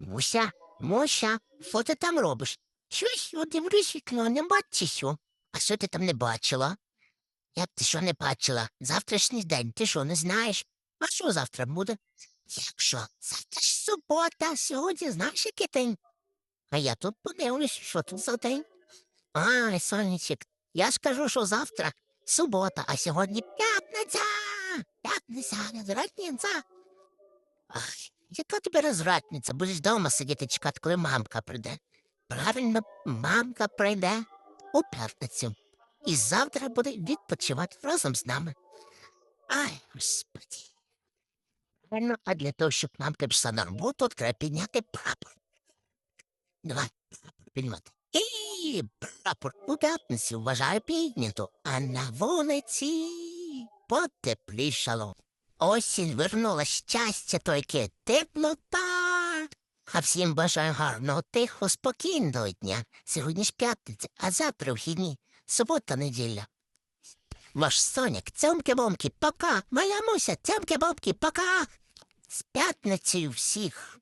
Муся, Муся, що ти там робиш? Щось, дивлюсь вікно, нема що? А що ти там не бачила? Як ти що не бачила? Завтрашній день, ти що, не знаєш? А що завтра буде? Як що? Завтра ж субота, сьогодні знаєш, який день? А я тут подивлюсь, що тут за день. А, сонечек, я ж кажу, що завтра субота, а сьогодні п'ятниця. П'ятниця, розвратниця. Ай, яка тобі розвратниця? Будеш вдома сидіти чекати, коли мамка прийде. Правильно, мамка прийде у п'ятницю. І завтра буде відпочивати разом з нами. Ай, господи. Правильно, а для того, щоб мамка пішла на роботу, треба підняти прапор. Давай, прапор піднімати. І прапор у п'ятницю вважаю піднято, а на вулиці потеплішало. Осінь вернула щастя, яке теплота. А всім бажаю гарного, тихо, спокійного дня. Сьогодні ж п'ятниця, а завтра вхідні. Субота, неділя. Ваш Соняк, цьомки-бомки, пока. Моя муся, цьомки-бомки, пока. З п'ятницею всіх.